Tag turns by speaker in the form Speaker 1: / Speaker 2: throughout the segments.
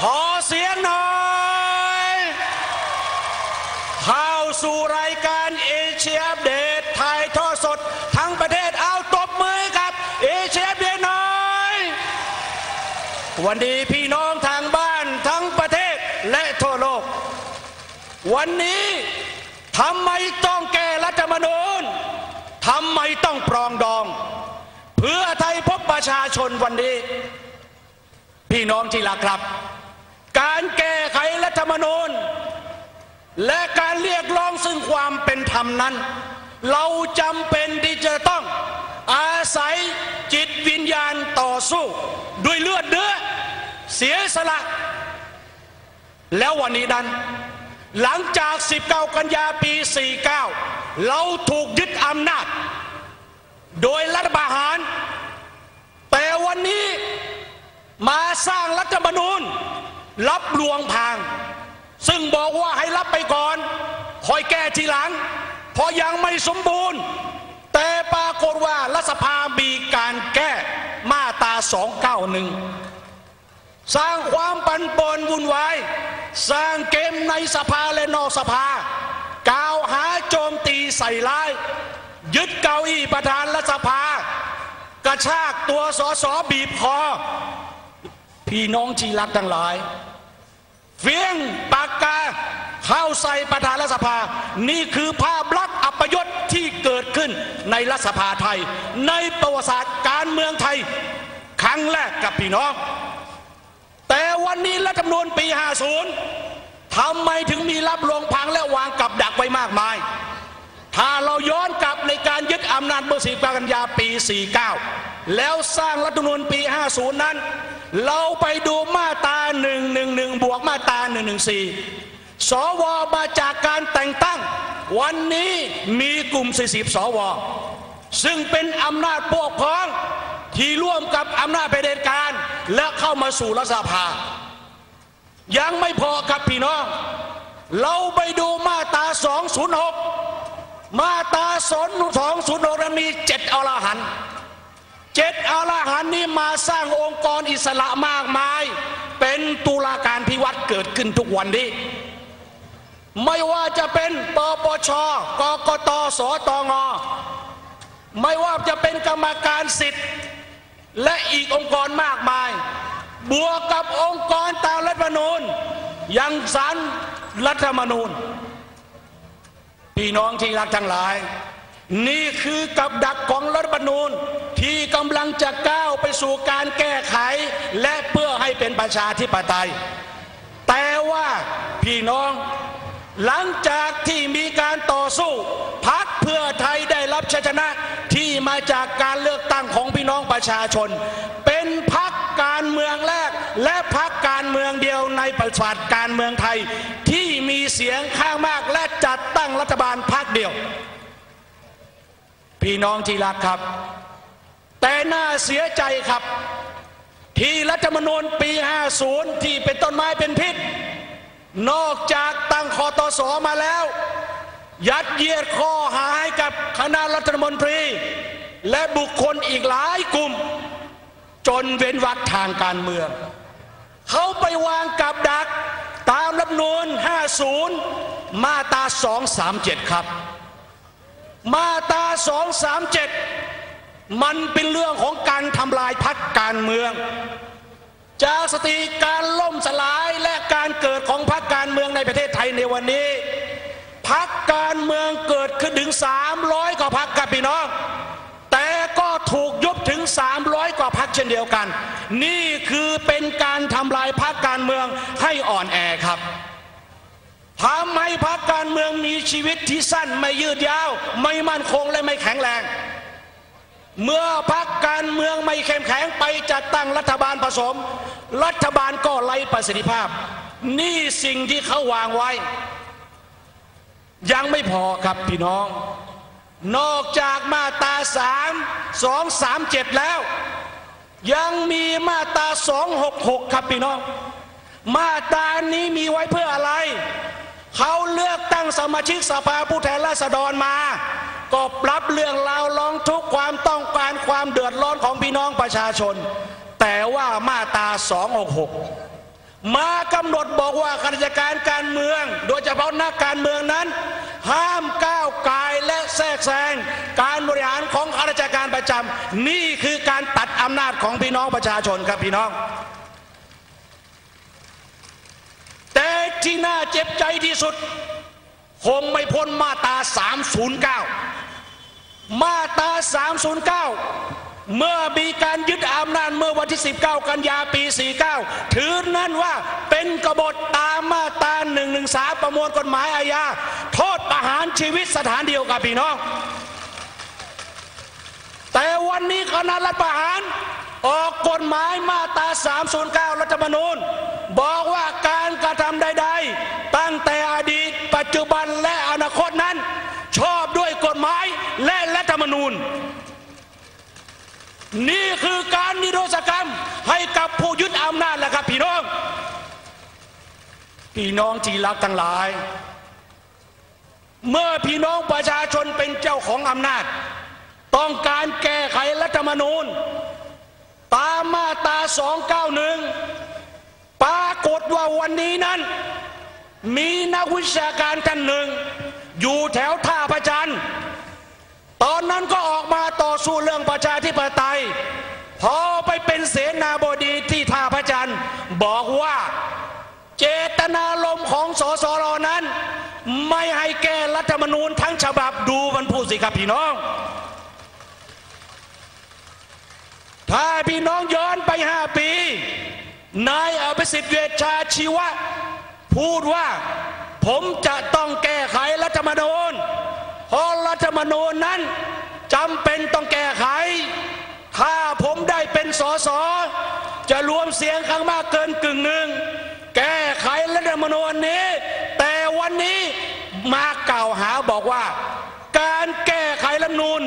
Speaker 1: ขอเสียงหน่อยเข้าสู่รายการเอเชียอัปเดตถ่ายทอดสดทั้งประเทศเอาตบมือกับเอเชียอัปเดตหน่อยวันนี้พี่น้องทางบ้านทั้งประเทศและทั่วโลก วันนี้ทำไมต้องแก้รัฐธรรมนูญทำไมต้องปรองดอง เพื่อไทยพบประชาชนวันนี้ พี่น้องที่รักครับ การแก้ไขรัฐธรรมนูญ และการเรียกร้องซึ่งความเป็นธรรมนั้น เราจำเป็นที่จะต้องอาศัยจิตวิญญาณต่อสู้ ด้วยเลือดเนื้อเสียสละ แล้ววันนี้นั้น หลังจาก 19 กันยาปี 49 เราถูกยึดอำนาจ โดยรัฐประหาร แต่วันนี้มาสร้างรัฐธรรมนูญ รับลวงพาง ซึ่งบอกว่าให้รับไปก่อน คอยแก้ทีหลัง เพราะยังไม่สมบูรณ์ แต่ปรากฏว่ารัฐสภามีการแก้มาตรา 291 สร้างความปั่นป่วนวุ่นวาย สร้างเกมในสภาและนอกสภากล่าวหาโจมตีใส่ร้าย ยึดเก้าอี้ประธานรัฐสภา กระชากตัวสอสอบีบคอพี่น้องที่รักทั้งหลาย เฟี้ยงปากกาเข้าใส่ประธานรัฐสภา นี่คือภาพลักษณ์อัปยศที่เกิดขึ้นในรัฐสภาไทย ในประวัติศาสตร์การเมืองไทย ครั้งแรกกับพี่น้อง แต่วันนี้รัฐธรรมนูญปี 50ทำไมถึงมีรับรองพังและวางกับดักไว้มากมาย ถ้าเราย้อนกลับในการยึดอำนาจเมื่อสีกันยาปี 49 แล้วสร้างรัฐธรรมนูญปี 50 นั้น เราไปดูมาตรา 111บวกมาตรา114สวมาจากการแต่งตั้ง วันนี้มีกลุ่มส40สว ซึ่งเป็นอำนาจพวกพ้องที่ร่วมกับอำนาจเผด็จการ และเข้ามาสู่รัฐสภา ยังไม่พอครับพี่น้อง เราไปดูมาตรา206 มาตรา206นั้นมีเจ็ดอรหันเจ็ดอรหันนี้มาสร้างองค์กรอิสระมากมาย เป็นตุลาการพิวัตรเกิดขึ้นทุกวันนี้ ไม่ว่าจะเป็นปปชกกตสตงไม่ว่าจะเป็นกรรมการสิทธิ์ และอีกองค์กรมากมาย บวกกับองค์กรตามรัฐธรรมนูญยังสารรัฐธรรมนูญ พี่น้องที่รักทั้งหลาย นี่คือกับดักของรัฐธรรมนูญที่กำลังจะก้าวไปสู่การแก้ไขและเพื่อ เป็นประชาธิปไตย แต่ว่าพี่น้องหลังจากที่มีการต่อสู้พักเพื่อไทยได้รับชัยชนะที่มาจากการเลือกตั้งของพี่น้องประชาชน เป็นพักการเมืองแรก และพักการเมืองเดียวในประวัติการเมืองไทย ที่มีเสียงข้างมากและจัดตั้งรัฐบาลพักเดียว พี่น้องที่รักครับ แต่น่าเสียใจครับ ที่รัฐธรรมนูญปี 50 ที่เป็นต้นไม้เป็นพิษ นอกจากตั้งคอตอสอมาแล้ว ยัดเยียดข้อหาให้กับคณะรัฐมนตรี และบุคคลอีกหลายกลุ่ม จนเว้นวักทางการเมือง เขาไปวางกับดักตามรัฐมนูญ50 มาตรา237 ครับ มาตรา237 มันเป็นเรื่องของการทำลายพักการเมือง จากสติการล่มสลายและการเกิดของพรรคการเมืองในประเทศไทยในวันนี้พรรคการเมืองเกิดขึ้นถึง 300 กว่าพรรคกับพี่น้อง แต่ก็ถูกยุบถึง 300 กว่าพรรคเช่นเดียวกัน นี่คือเป็นการทำลายพรรคการเมืองให้อ่อนแอครับทำให้พรรคการเมืองมีชีวิตที่สั้นไม่ยืดยาว ไม่มั่นคงและไม่แข็งแรง เมื่อพักการเมืองไม่เข้มแข็งไปจัดตั้งรัฐบาลผสม รัฐบาลก็ไร้ประสิทธิภาพ นี่สิ่งที่เขาวางไว้ ยังไม่พอครับพี่น้อง นอกจากมาตราสามสองสามเจ็ดแล้ว ยังมีมาตราสองหกหกครับพี่น้อง มาตรานี้มีไว้เพื่ออะไร เขาเลือกตั้งสมาชิกสภาผู้แทนราษฎรมา ก็ปรับเรื่องราวร้องทุกความต้องการความเดือดร้อนของพี่น้องประชาชน แต่ว่ามาตรา266 มากำหนดบอกว่าข้าราชการการเมือง โดยเฉพาะนักการเมืองนั้น ห้ามก้าวไกายและแทรกแซงการบริหารของข้าราชการประจำนี่คือการตัดอำนาจของพี่น้องประชาชนครับพี่น้องแต่ที่น่าเจ็บใจที่สุด คงไม่พ้นมาตรา309 มาตรา309 เมื่อมีการยึดอำนาจเมื่อวันที่ 19 กันยาปี 49 ถือนั่นว่าเป็นกบฏตามมาตรา113 ประมวลกฎหมายอาญา โทษประหารชีวิตสถานเดียวกับพี่น้อง แต่วันนี้คณะรัฐประหารออกกฎหมายมาตรา 309 รัฐธรรมนูญ บอกว่าการกระทำใด ๆ ตั้งแต่อด จจุบันและอนาคตนั้น ชอบด้วยกฎหมายและรัฐธรรมนูญ นี่คือการนิรโทษกรรมให้กับผู้ยึดอำนาจแหละครับพี่น้อง พี่น้องที่รักทั้งหลาย เมื่อพี่น้องประชาชนเป็นเจ้าของอำนาจ ต้องการแก้ไขรัฐธรรมนูญ ตามมาตรา291 ปรากฏว่าวันนี้นั้น มีนักวิชาการท่านหนึ่ง อยู่แถวท่าพระจันทร์ตอนนั้นก็ออกมาต่อสู้เรื่องประชาธิปไตย พอไปเป็นเสนาบดีที่ท่าพระจันทร์บอกว่าเจตนารมณ์ของสสรนั้น ไม่ให้แก้รัฐธรรมนูญทั้งฉบับดูมันพูดสิครับพี่น้อง ถ้าพี่น้องย้อนไปห้าปี นายอภิสิทธิ์เวชชาชีวะ พูดว่าผมจะต้องแก้ไขรัฐธรรมนูญเพราะรัฐธรรมนูญนั้นจำเป็นต้องแก้ไข ถ้าผมได้เป็นสสจะรวมเสียงข้างมากเกินกึ่งหนึ่งแก้ไขรัฐธรรมนูญนี้ แต่วันนี้มากล่าวหาบอกว่า การแก้ไขรัฐธรรมนูญ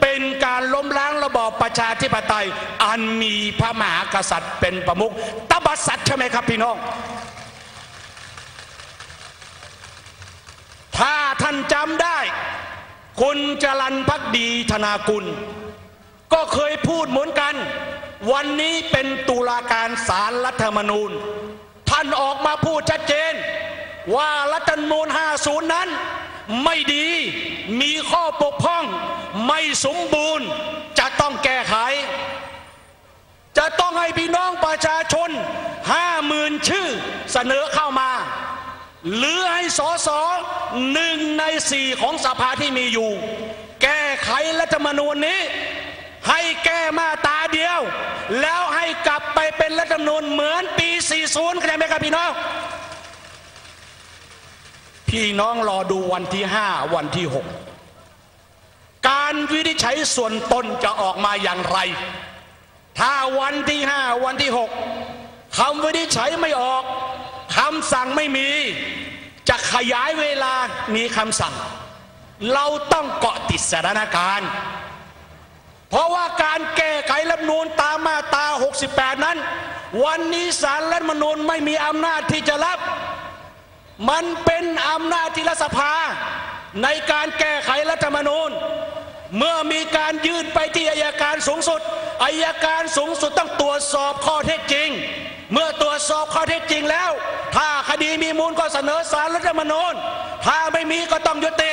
Speaker 1: เป็นการล้มล้างระบอบประชาธิปไตย อันมีพระมหากษัตริย์เป็นประมุขตบัดสัตว์ใช่ไหมครับพี่น้อง ถ้าท่านจำได้ คุณจรันพักดีธนากุล ก็เคยพูดเหมือนกัน วันนี้เป็นตุลาการศาลรัฐธรรมนูญ ท่านออกมาพูดชัดเจน ว่ารัฐธรรมนูญ 50 นั้น ไม่ดีมีข้อบกพร่อง ไม่สมบูรณ์ จะต้องแก้ไข จะต้องให้พี่น้องประชาชนห้าหมื่นชื่อเสนอเข้ามา หรือให้สอสอหนึ่งในสี่ของสภาที่มีอยู่ แก้ไขรัฐธรรมนูญนี้ ให้แก้มาตาเดียว แล้วให้กลับไปเป็นรัฐธรรมนูญเหมือนปี 40เข้าใจไหมครับพี่น้อง พี่น้องรอดูวันที่ 5 วันที่ 6 การวินิจฉัยส่วนตนจะออกมาอย่างไร ถ้าวันที่ 5 วันที่ 6คำวินิจฉัยไม่ออกำสั่งไม่มี จะขยายเวลามีคำสั่ง เราต้องเกาะติดสถานการณ์ เพราะว่าการแก้ไขรัฐมนูญตามมาตรา68 นั้น วันนี้สารรัฐมนูญไม่มีอำนาจที่จะรับ มันเป็นอำนาจที่รัฐสภา ในการแก้ไขรัฐธรรมนูญเมื่อมีการยื่นไปที่อายการสูงสุดอายการสูงสุดต้องตรวจสอบข้อเท็จจริง เมื่อตรวจสอบข้อเท็จจริงแล้ว ถ้าคดีมีมูลก็เสนอสารรัฐธรรมนูญถ้าไม่มีก็ต้องยุติ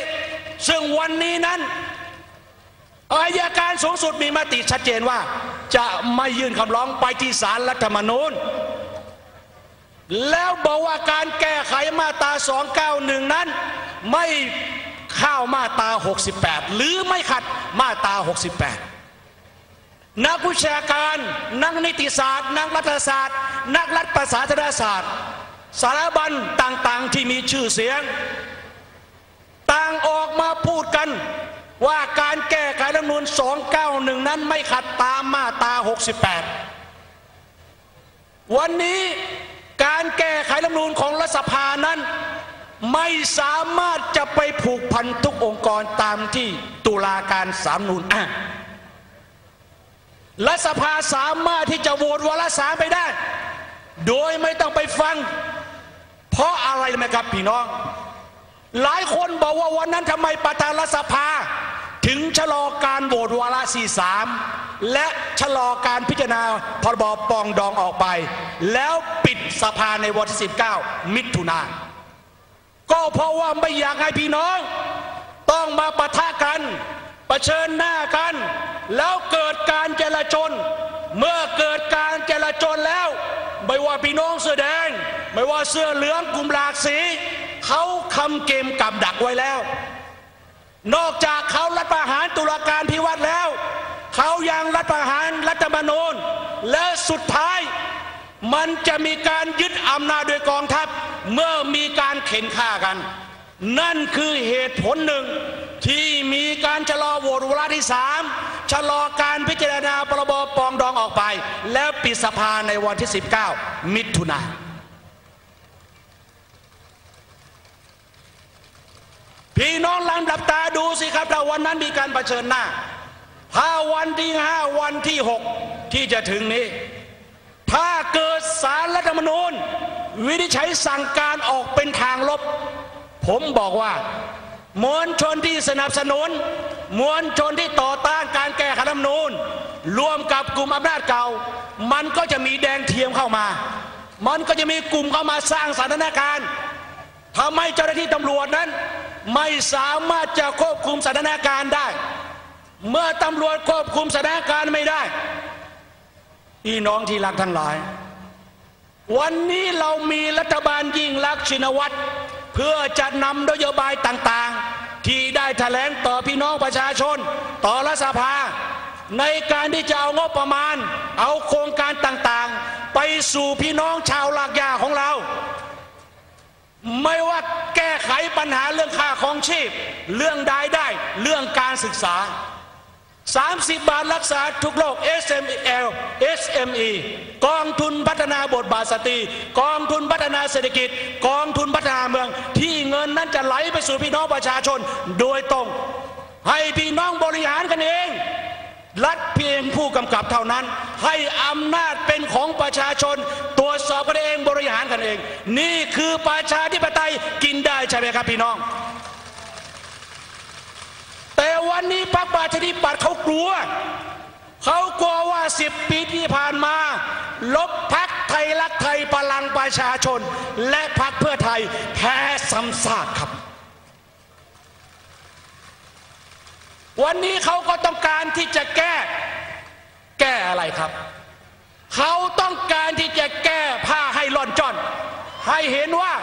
Speaker 1: ซึ่งวันนี้นั้นอายการสูงสุดมีมติชัดเจนว่า จะไม่ยื่นคำร้องไปที่ศาลรัฐธรรมนูญ แล้วบอกว่าการแก้ไขมาตรา 291 นั้น ไม่เข้ามาตรา 68 หรือไม่ขัดมาตรา 68 นักวิชาการ นักนิติศาสตร์ นักรัฐศาสตร์ นักรัฐประศาสนศาสตร์ สารบัญต่างๆที่มีชื่อเสียง ต่างออกมาพูดกันว่าการแก้ไขรัฐมนูญ291 นั้นไม่ขัดตามมาตรา68 วันนี้การแก้ไขรัฐมนูญของรัฐสภานั้น ไม่สามารถจะไปผูกพันทุกองค์กรตามที่ตุลาการสามนูนอ้างรัฐสภาสามารถที่จะโหวตวาระสามไปได้ โดยไม่ต้องไปฟัง เพราะอะไรไหมครับพี่น้อง หลายคนบอกว่าวันนั้นทำไมประธานรัฐสภา ถึงชะลอการโหวตวาระสี่สามและชะลอการพิจารณาพรบปองดองออกไป แล้วปิดสภาในวันที่ 19 มิถุนาก็เพราะว่าไม่อยากให้พี่น้อง ต้องมาปะทะกันปะเชิญหน้ากัน แล้วเกิดการเจรจน เมื่อเกิดการเจรจนแล้ว ไม่ว่าพี่น้องเสื้อแดง ไม่ว่าเสื้อเหลืองกลุ่มหลากสีเขาคำเกมกับดักไว้แล้ว นอกจากเขารัฐประหารตุลาการพิวัตรแล้ว เขายังรัฐประหารรัฐธรรมนูญและสุดท้ายมันจะมีการยึดอำนาจโดยกองทัพ เมื่อมีการเข็นฆ่ากัน นั่นคือเหตุผลหนึ่ง ที่มีการชะลอโหวตวาระที่สามชะลอการพิจารณาพรบปองดองออกไป แล้วปิดสภาในวันที่ 19 มิถุนาพี่น้องลังดับตาดูสิครับถ้าวันนั้นมีการรเผชิญหน้า ถ้าวันที่ห้าวันที่หกที่จะถึงนี้ ถ้าเกิดสารรัฐธรรมนูญ วินิจฉัยสั่งการออกเป็นทางลบ ผมบอกว่ามวลชนที่สนับสนุน มวลชนที่ต่อต้านการแก้ไขรัฐธรรมนูญรวมกับกลุ่มอำนาจเก่า มันก็จะมีแดงเทียมเข้ามา มันก็จะมีกลุ่มเข้ามาสร้างสถานการณ์ทำให้เจ้าหน้าที่ตำรวจนั้น ไม่สามารถจะควบคุมสถานการณ์ได้ เมื่อตำรวจควบคุมสถานการณ์ไม่ได้พี่น้องที่รักทั้งหลาย วันนี้เรามีรัฐบาลยิ่งรักษณ์ชินวัตร เพื่อจะนำนโยบายต่างๆ ที่ได้แถลงต่อพี่น้องประชาชน ต่อรัฐสภา ในการที่จะเอางบประมาณ เอาโครงการต่างๆ ไปสู่พี่น้องชาวลากยาของเรา ไม่ว่าแก้ไขปัญหาเรื่องค่าของชีพ เรื่องรายได้ เรื่องการศึกษา 30 บาทรักษาทุกโรค SML SME กองทุนพัฒนาบทบาทสตรีกองทุนพัฒนาเศรษฐกิจ กองทุนพัฒนาเมือง ที่เงินนั้นจะไหลไปสู่พี่น้องประชาชน โดยตรง ให้พี่น้องบริหารกันเอง รัฐเพียงผู้กำกับเท่านั้น ให้อำนาจเป็นของประชาชน ตรวจสอบกันเองบริหารกันเอง นี่คือประชาธิปไตยกินได้ใช่ไหมครับพี่น้อง วันนี้พรรคประชาธิปัตย์เขากลัว เขากลัวว่าสิบปีที่ผ่านมา ลบพักไทยรักไทยพลังประชาชน และพักเพื่อไทยแพ้ซ้ำซากครับ วันนี้เขาก็ต้องการที่จะแก้ แก้อะไรครับ เขาต้องการที่จะแก้ผ้าให้ล่อนจอน ให้เห็นว่า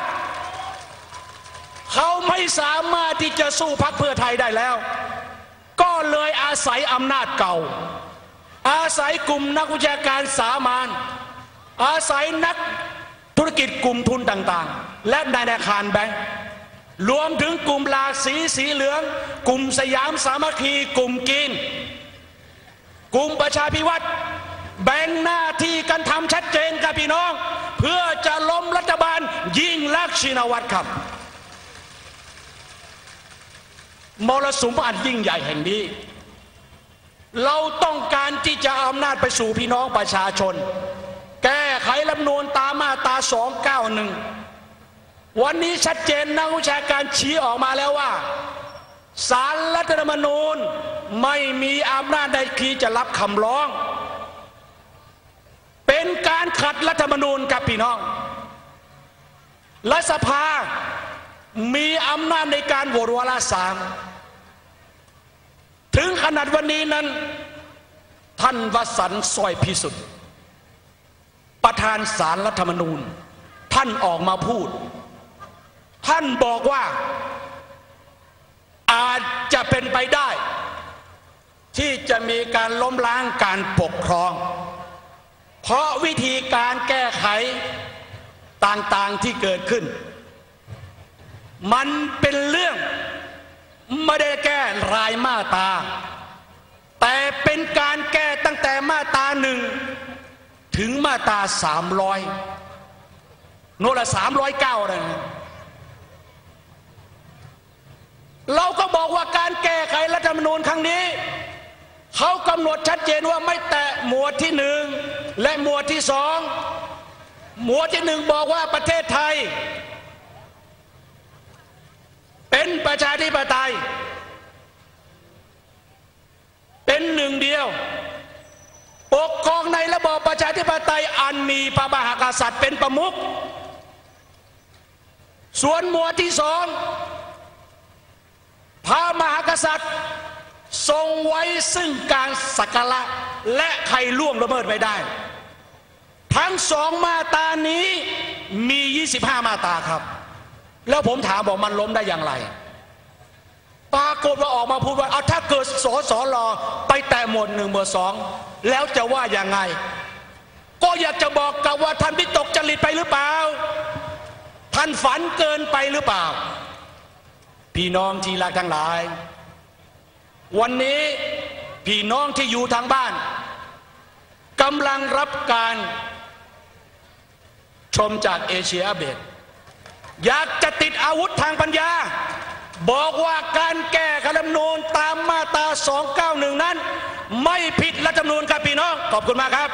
Speaker 1: เขาไม่สามารถที่จะสู้พักเพื่อไทยได้แล้ว ก็เลยอาศัยอำนาจเก่า อาศัยกลุ่มนักวิชาการสามานอาศัยนักธุรกิจกลุ่มทุนต่างๆ และธนาคารแบงก์รวมถึงกลุ่มหลากสีสีเหลือง กลุ่มสยามสามัคคีกลุ่มกิน กลุ่มประชาพิวัตรแบ่งหน้าที่กันทำชัดเจนกับพี่น้อง เพื่อจะล้มรัฐบาลยิ่งลักษณ์ชินวัตรครับ มรสุมอันยิ่งใหญ่แห่งนี้ เราต้องการที่จะอำนาจไปสู่พี่น้องประชาชน แก้ไขรัฐมนูญตามมาตรา291 วันนี้ชัดเจนนักวิชาการชี้ออกมาแล้วว่าสารรัฐธรรมนูญไม่มีอำนาจใดคีจะรับคำร้อง เป็นการขัดรัฐธรรมนูญกับพี่น้อง รัฐสภา มีอำนาจในการโหวตวาระสามถึงขนาดวันนี้นั้น ท่านวสันต์สอยพิสุทธิ์ประธานสารรัฐธรรมนูญ ท่านออกมาพูด ท่านบอกว่าอาจจะเป็นไปได้ ที่จะมีการล้มล้างการปกครอง เพราะวิธีการแก้ไขต่างๆที่เกิดขึ้น มันเป็นเรื่องไม่ได้แก้รายมาตา แต่เป็นการแก้ตั้งแต่มาตาหนึ่งถึงมาตาสามร้อยโน่นละสามร้อยเก้าเลยเราก็บอกว่าการแก้ไขรัฐธรรมนูญครั้งนี้ เขากำหนดชัดเจนว่าไม่แตะหมวดที่หนึ่งและหมวดที่สองหมวดที่หนึ่งบอกว่าประเทศไทย เป็นประชาธิปไตย เป็นหนึ่งเดียว ปกครองในระบอบประชาธิปไตยอันมีพระมหากษัตริย์เป็นประมุขส่วนหมวดที่สองพระมหากษัตริย์ ทรงไว้ซึ่งการสักการะและใครล่วงละเมิดไม่ได้ ทั้งสองมาตานี้มี 25 มาตาครับ แล้วผมถามบอกมันล้มได้อย่างไร ปรากฏว่าออกมาพูดว่าเอาถ้าเกิดสสรไปแตะหมวดหนึ่งหมวดสองแล้วจะว่ายังไง ก็อยากจะบอกกับว่าท่านพิตกจริตไปหรือเปล่า ท่านฝันเกินไปหรือเปล่า พี่น้องที่รักทั้งหลาย วันนี้พี่น้องที่อยู่ทางบ้านกำลังรับการชมจากเอเชียเบด อยากจะติดอาวุธทางปัญญา บอกว่าการแก้รัฐธรรมนูญตามมาตรา 291 นั้น ไม่ผิดรัฐธรรมนูญครับพี่น้อง ขอบคุณมากครับ